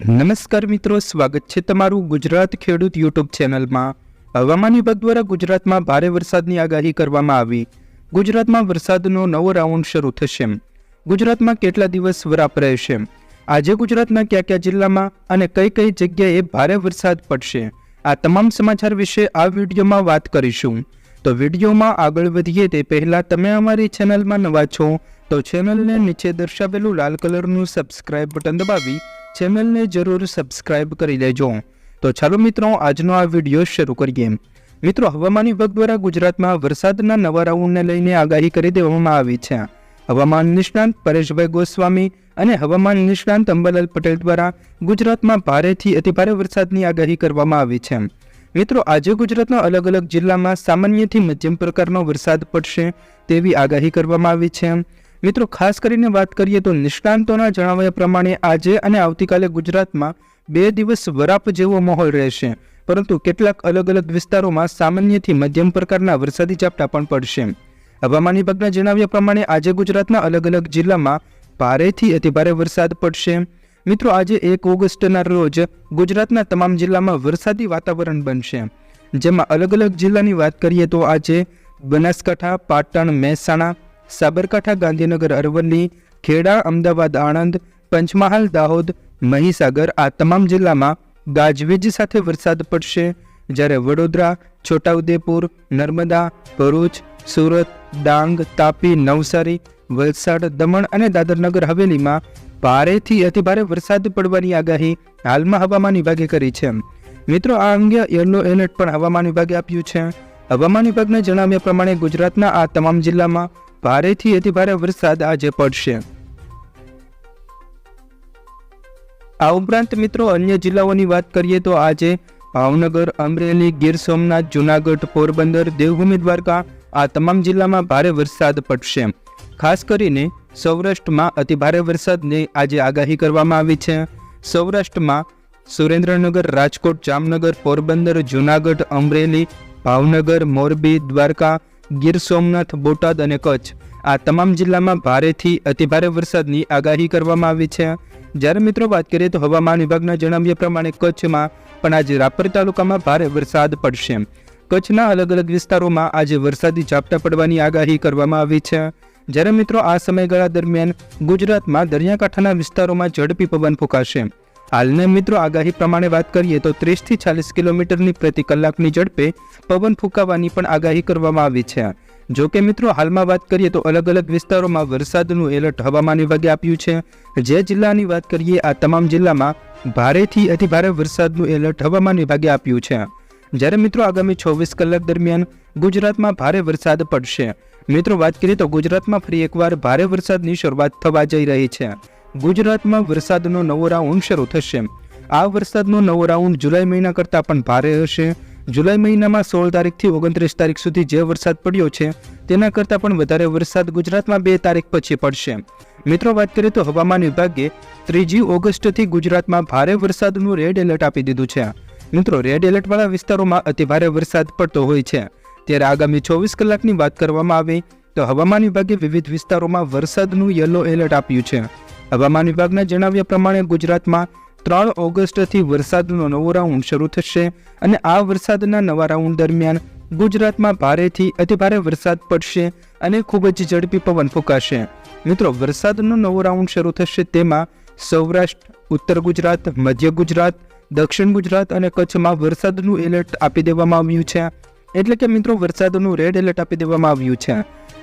નમસ્કાર મિત્રો, સ્વાગત છે તમારું ગુજરાત ખેડૂત યુટ્યુબ ચેનલમાં. હવામાન વિભાગ દ્વારા ગુજરાતમાં ભારે વરસાદની આગાહી કરવામાં આવી. ગુજરાતમાં વરસાદનો નવો રાઉન્ડ શરૂ થશે. ગુજરાતમાં કેટલા દિવસ વરાપ રહેશે? આજે ગુજરાતના કયા કયા જિલ્લામાં અને કઈ કઈ જગ્યાએ ભારે વરસાદ પડશે? આ તમામ સમાચાર વિશે આ વિડીયોમાં વાત કરીશું. તો વિડીયોમાં આગળ વધીએ તે પહેલાં તમે અમારી ચેનલમાં નવા છો, તો ચેનલને નીચે દર્શાવેલું લાલ કલરનું સબસ્ક્રાઇબ બટન દબાવી ચેનલને જરૂર સબસ્ક્રાઇબ કરી લેજો તો ચાલો મિત્રો, આજનો આ વીડિયો શરૂ કરીએ. મિત્રો, હવામાન વિભાગ દ્વારા ગુજરાતમાં વરસાદના નવા રાઉન્ડને લઈને આગાહી કરી દેવામાં આવી છે. હવામાન નિષ્ણાંત પરેશભાઈ ગોસ્વામી અને હવામાન નિષ્ણાંત અંબાલાલ પટેલ દ્વારા ગુજરાતમાં ભારેથી અતિભારે વરસાદની આગાહી કરવામાં આવી છે. મિત્રો, આજે ગુજરાતના અલગ અલગ જિલ્લામાં સામાન્યથી મધ્યમ પ્રકારનો વરસાદ પડશે તેવી આગાહી કરવામાં આવી છે. મિત્રો, ખાસ કરીને વાત કરીએ તો નિષ્ણાંતોના જણાવ્યા પ્રમાણે આજે અને આવતીકાલે ગુજરાતમાં બે દિવસ વરાપ જેવો માહોલ રહેશે. પરંતુ કેટલાક અલગ અલગ વિસ્તારોમાં સામાન્યથી મધ્યમ પ્રકારના વરસાદી ઝાપટા પણ પડશે. હવામાન વિભાગના જણાવ્યા પ્રમાણે આજે ગુજરાતના અલગ અલગ જિલ્લામાં ભારેથી અતિભારે વરસાદ પડશે. મિત્રો, આજે એક ઓગસ્ટના રોજ ગુજરાતના તમામ જિલ્લામાં વરસાદી વાતાવરણ બનશે. જેમાં અલગ અલગ જિલ્લાની વાત કરીએ તો આજે બનાસકાંઠા, પાટણ, મહેસાણા સાબરકાંઠા, ગાંધીનગર, અરવલ્લી, ખેડા, અમદાવાદ, આણંદ, પંચમહાલ, દાહોદ, મહીસાગર આ તમામ જિલ્લામાં ગાજવીજ સાથે વરસાદ પડશે. જ્યારે વડોદરા, છોટાઉદેપુર, નર્મદા, ભરૂચ, સુરત, ડાંગ, તાપી, નવસારી, વલસાડ, દમણ અને દાદરનગર હવેલીમાં ભારેથી અતિભારે વરસાદ પડવાની આગાહી હાલમાં હવામાન વિભાગે કરી છે. મિત્રો, આ અંગે યલો એલર્ટ પણ હવામાન વિભાગે આપ્યું છે. હવામાન વિભાગના જણાવ્યા પ્રમાણે ગુજરાતના આ તમામ જિલ્લામાં ભારેથી અતિભારે વરસાદ આજે પડશે. આ ઉપરાંત મિત્રો અન્ય જિલ્લાઓની વાત કરીએ તો આજે ભાવનગર, અમરેલી, ગીર સોમનાથ, જુનાગઢ, પોરબંદર, દેવભૂમિ, દ્વારકા આ તમામ જિલ્લામાં ભારે વરસાદ પડશે. ખાસ કરીને સૌરાષ્ટ્રમાં અતિભારે વરસાદની આજે આગાહી કરવામાં આવી છે. સૌરાષ્ટ્રમાં સુરેન્દ્રનગર, રાજકોટ, જામનગર, પોરબંદર, જુનાગઢ, અમરેલી, ભાવનગર, મોરબી, દ્વારકા ગીર સોમનાથ, બોટાદ અને કચ્છ. આ તમામ જિલ્લામાં ભારેથી અતિભારે વરસાદની આગાહી કરવામાં આવી છે. જ્યારે મિત્રો વાત કરીએ તો હવામાન વિભાગના જણાવ્યા પ્રમાણે કચ્છમાં પણ આજે રાપર તાલુકામાં ભારે વરસાદ પડશે. કચ્છના અલગ અલગ વિસ્તારોમાં આજે વરસાદી ઝાપટા પડવાની આગાહી કરવામાં આવી છે. જ્યારે મિત્રો આ સમયગાળા દરમિયાન ગુજરાતમાં દરિયાકાંઠાના વિસ્તારોમાં ઝડપી પવન ફૂંકાશે. હાલના મિત્રો આગાહી પ્રમાણે વાત કરીએ તો ત્રીસથી ચાલીસ કિલોમીટરની પ્રતિ કલાકની ઝડપે પવન ફૂંકાવાની પણ આગાહી કરવામાં આવી છે. જો કે મિત્રો, હાલમાં વાત કરીએ તો અલગ અલગ વિસ્તારોમાં વરસાદનું એલર્ટ હવામાન વિભાગે આપ્યું છે. જે જિલ્લાની વાત કરીએ, આ તમામ જિલ્લામાં ભારેથી અતિભારે વરસાદનું એલર્ટ હવામાન વિભાગે આપ્યું છે. જ્યારે મિત્રો આગામી ચોવીસ કલાક દરમિયાન ગુજરાતમાં ભારે વરસાદ પડશે. મિત્રો, વાત કરીએ તો ગુજરાતમાં ફરી એકવાર ભારે વરસાદની શરૂઆત થવા જઈ રહી છે. ગુજરાતમાં વરસાદનો નવો રાઉન્ડ શરૂ થશે. આ વરસાદનો નવો રાઉન્ડ જુલાઈ મહિના કરતાં પણ ભારે હશે. જુલાઈ મહિનામાં સોળ તારીખથી ઓગણત્રીસ તારીખ સુધી જે વરસાદ પડ્યો છે, તેના કરતાં પણ વધારે વરસાદ ગુજરાતમાં બે તારીખ પછી પડશે. મિત્રો, વાત કરીએ તો હવામાન વિભાગે ત્રીજી ઓગસ્ટથી ગુજરાતમાં ભારે વરસાદનું રેડ એલર્ટ આપી દીધું છે. મિત્રો, રેડ એલર્ટવાળા વિસ્તારોમાં અતિભારે વરસાદ પડતો હોય છે. ત્યારે આગામી ચોવીસ કલાકની વાત કરવામાં આવે તો હવામાન વિભાગે વિવિધ વિસ્તારોમાં વરસાદનું યલો એલર્ટ આપ્યું છે. હવામાન વિભાગના જણાવ્યા પ્રમાણે ગુજરાતમાં ત્રણ ઓગસ્ટથી વરસાદનો નવો રાઉન્ડ શરૂ થશે અને આ વરસાદના નવા રાઉન્ડ દરમિયાન ગુજરાતમાં ભારેથી અતિભારે વરસાદ પડશે અને ખૂબ જ ઝડપી પવન ફૂંકાશે. મિત્રો, વરસાદનો નવો રાઉન્ડ શરૂ થશે તેમાં સૌરાષ્ટ્ર, ઉત્તર ગુજરાત, મધ્ય ગુજરાત, દક્ષિણ ગુજરાત અને કચ્છમાં વરસાદનું એલર્ટ આપી દેવામાં આવ્યું છે. એટલે કે મિત્રો, વરસાદનું રેડ એલર્ટ આપી દેવામાં આવ્યું છે.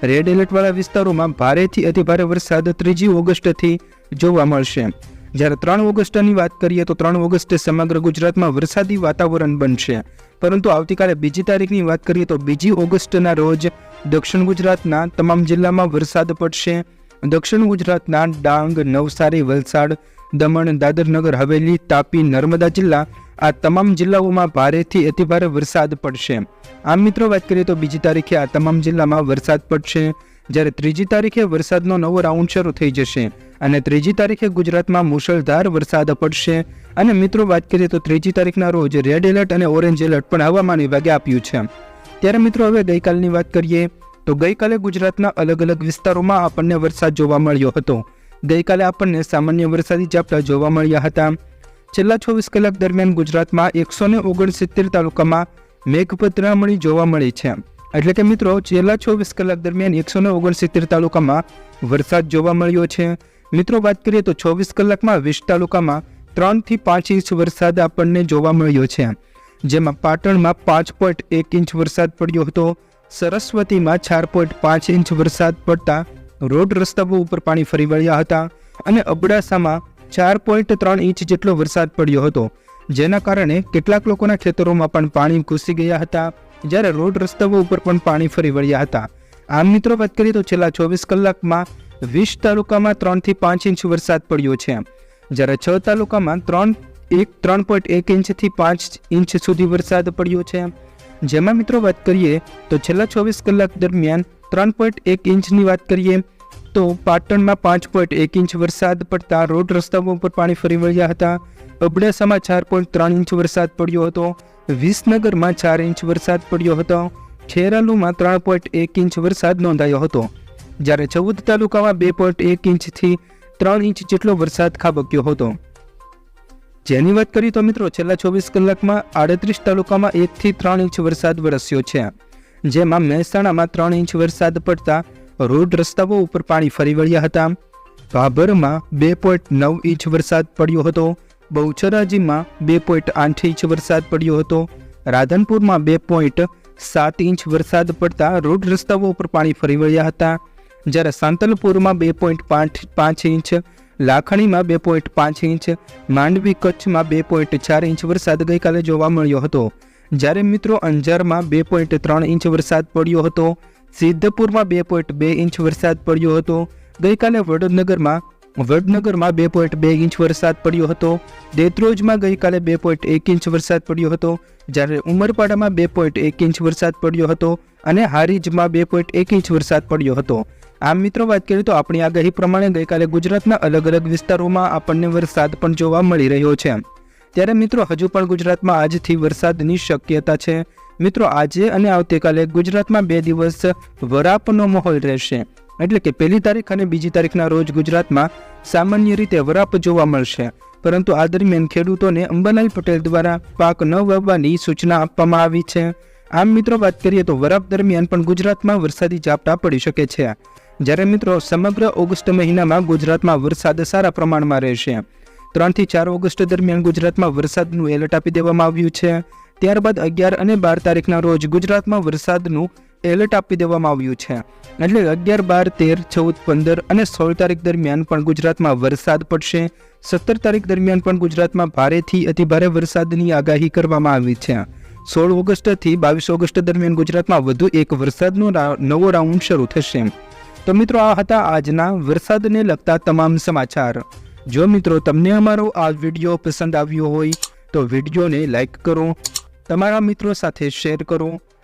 રેડ એલર્ટવાળા વિસ્તારોમાં ભારેથી અતિભારે વરસાદ ત્રીજી ઓગસ્ટથી જોવા મળશે. જ્યારે ત્રણ ઓગસ્ટની વાત કરીએ તો ત્રણ ઓગસ્ટે સમગ્ર ગુજરાતમાં વરસાદી વાતાવરણ બનશે. પરંતુ આવતીકાલે બીજી તારીખની વાત કરીએ તો બીજી ઓગસ્ટના રોજ દક્ષિણ ગુજરાતના તમામ જિલ્લામાં વરસાદ પડશે. દક્ષિણ ગુજરાતના ડાંગ, નવસારી, વલસાડ, દમણ, દાદરનગર, હવેલી, તાપી, નર્મદા જિલ્લા આ તમામ જિલ્લાઓમાં ભારેથી અતિભારે વરસાદ પડશે. આમ મિત્રો વાત કરીએ તો બીજી તારીખે આ તમામ જિલ્લામાં વરસાદ પડશે. જ્યારે ત્રીજી તારીખે વરસાદનો નવો રાઉન્ડ શરૂ થઈ જશે. અને ત્રીજી તારીખે ગુજરાતમાં મુશળધાર વરસાદ પડશે. અને મિત્રો, વાત કરીએ તો ત્રીજી તારીખના રોજ રેડ એલર્ટ અને ઓરેન્જ એલર્ટ પણ હવામાન વિભાગે આપ્યું છે. ત્યારે મિત્રો, હવે ગઈકાલની વાત કરીએ તો ગઈકાલે ગુજરાતના અલગ અલગ વિસ્તારોમાં આપણને વરસાદ જોવા મળ્યો હતો. ગઈકાલે આપણને સામાન્ય વરસાદી ઝાપટા જોવા મળ્યા હતા. છેલ્લા ચોવીસ કલાક દરમિયાન ગુજરાતમાં એકસો ને ઓગણસિત્તેર તાલુકામાં મેઘપત્રામણી જોવા મળી છે. એટલે કે મિત્રો, છેલ્લા ચોવીસ કલાક દરમિયાન એકસો ને ઓગણસિત્તેર તાલુકામાં વરસાદ જોવા મળ્યો છે. મિત્રો, વાત કરીએ તો ચોવીસ કલાકમાં વીસ તાલુકામાં ત્રણથી પાંચ ઇંચ વરસાદ આપણને જોવા મળ્યો છે. જેમાં પાટણમાં પાંચ પોઈન્ટ એક ઇંચ વરસાદ પડ્યો હતો. સરસ્વતીમાં ચાર પોઈન્ટ પાંચ ઇંચ વરસાદ પડતા રોડ રસ્તાઓ ઉપર પાણી ફરી વળ્યા હતા અને અબડાસામાં ચાર પોઈન્ટ ત્રણ ઇંચ જેટલો વરસાદ પડ્યો હતો. જેના કારણે કેટલાક લોકોના ખેતરોમાં પણ પાણી ઘૂસી ગયા હતા, જ્યારે રોડ રસ્તાઓ ઉપર પણ પાણી ફરી વળ્યા હતા. આમ મિત્રો, વાત કરીએ તો છેલ્લા ચોવીસ કલાકમાં વીસ તાલુકામાં ત્રણથી પાંચ ઇંચ વરસાદ પડ્યો છે. જ્યારે છ તાલુકામાં ત્રણ, એક, ત્રણ પોઈન્ટ એક ઇંચથી પાંચ ઇંચ સુધી વરસાદ પડ્યો છે. જેમાં મિત્રો વાત કરીએ તો છેલ્લા ચોવીસ કલાક દરમિયાન ત્રણ પોઈન્ટ એક ઇંચની વાત કરીએ તો પાટણમાં પાંચ પોઈન્ટ એક ઇંચ વરસાદ પડતા રોડ રસ્તાઓ ઉપર પાણી ફરી વળ્યા હતા. અબડાસામાં ચાર પોઈન્ટ ત્રણ ઇંચ વરસાદ પડ્યો હતો. વિસનગરમાં ચાર ઇંચ વરસાદ પડ્યો હતો. ખેરાલુમાં ત્રણ પોઈન્ટ એક ઇંચ વરસાદ નોંધાયો હતો. જ્યારે ચૌદ તાલુકામાં બે પોઈન્ટ એક ઇંચથી ત્રણ ઇંચ જેટલો વરસાદ ખાબક્યો હતો. જેની વાત કરીએ તો મિત્રો, છેલ્લા ચોવીસ કલાકમાં આડત્રીસ તાલુકામાં એકથી ત્રણ ઇંચ વરસાદ વરસ્યો છે. જેમાં મહેસાણામાં ત્રણ ઇંચ વરસાદ પડતા રોડ રસ્તાઓ ઉપર પાણી ફરી વળ્યા હતા. ભાભરમાં બે પોઈન્ટ નવ ઇંચ વરસાદ પડ્યો હતો. બહુચરાજીમાં બે પોઈન્ટ આઠ ઇંચ વરસાદ પડ્યો હતો. રાધનપુરમાં બે પોઈન્ટ સાત ઇંચ વરસાદ પડતા રોડ રસ્તાઓ ઉપર પાણી ફરી વળ્યા હતા. જ્યારે સાંતલપુરમાં બે પોઈન્ટ પાંચ પાંચ ઇંચ, લાખણીમાં બે પોઈન્ટ પાંચ ઇંચ, માંડવી કચ્છમાં બે પોઈન્ટ ચાર ઇંચ વરસાદ ગઈકાલે જોવા મળ્યો હતો. જ્યારે મિત્રો અંજારમાં બે પોઈન્ટ ત્રણ ઇંચ વરસાદ પડ્યો હતો, સિદ્ધપુરમાં બે પોઈન્ટ બે ઇંચ વરસાદ પડ્યો હતો. ગઈકાલે વડનગરમાં વડનગરમાં બે પોઈન્ટ બે ઇંચ વરસાદ પડ્યો હતો. દેત્રોજમાં ગઈકાલે બે પોઈન્ટ એક ઇંચ વરસાદ પડ્યો હતો. જ્યારે ઉમરપાડામાં બે પોઈન્ટ એક ઇંચ વરસાદ પડ્યો હતો અને હારીજમાં બે પોઈન્ટ એક ઇંચ વરસાદ પડ્યો હતો. આમ મિત્રો, વાત કરીએ તો આપણી આગાહી પ્રમાણે ગઈકાલે ગુજરાતના અલગ અલગ વિસ્તારોમાં આપણને વરસાદ પણ જોવા મળી રહ્યો છે. ત્યારે મિત્રો, હજુ પણ ગુજરાતમાં આજથી વરસાદની શક્યતા છે. મિત્રો, આજે અને આવતીકાલે ગુજરાતમાં બે દિવસ વરાપનો માહોલ રહેશે. એટલે કે પહેલી તારીખ અને બીજી તારીખના રોજ ગુજરાતમાં સામાન્ય રીતે વરાપ જોવા મળશે. પરંતુ આ દરમિયાન ખેડૂતોને અંબાલાલ પટેલ દ્વારા પાક ન વાવવાની સૂચના આપવામાં આવી છે. આમ મિત્રો, વાત કરીએ તો વરાપ દરમિયાન પણ ગુજરાતમાં વરસાદી ઝાપટા પડી શકે છે. જ્યારે મિત્રો, સમગ્ર ઓગસ્ટ મહિનામાં ગુજરાતમાં વરસાદ સારા પ્રમાણમાં રહેશે. ત્રણથી ચાર ઓગસ્ટ દરમિયાન ગુજરાતમાં વરસાદનું એલર્ટ આપી દેવામાં આવ્યું છે. ત્યારબાદ અગિયાર અને બાર તારીખના રોજ ગુજરાતમાં વરસાદનું એલર્ટ આપી દેવામાં આવ્યું છે. એટલે અગિયાર, બાર, તેર, ચૌદ, પંદર અને સોળ તારીખ દરમિયાન પણ ગુજરાતમાં વરસાદ પડશે. સત્તર તારીખ દરમિયાન પણ ગુજરાતમાં ભારેથી અતિભારે વરસાદની આગાહી કરવામાં આવી છે. સોળ ઓગસ્ટથી બાવીસ ઓગસ્ટ દરમિયાન ગુજરાતમાં વધુ એક વરસાદનો નવો રાઉન્ડ શરૂ થશે. તો મિત્રો, આ હતા આજના વરસાદને લગતા તમામ સમાચાર. જો મિત્રો તમને અમારો આ વીડિયો પસંદ આવ્યો હોય, તો વિડીયોને લાઈક કરો. તમારા મિત્રો સાથે શેર કરો.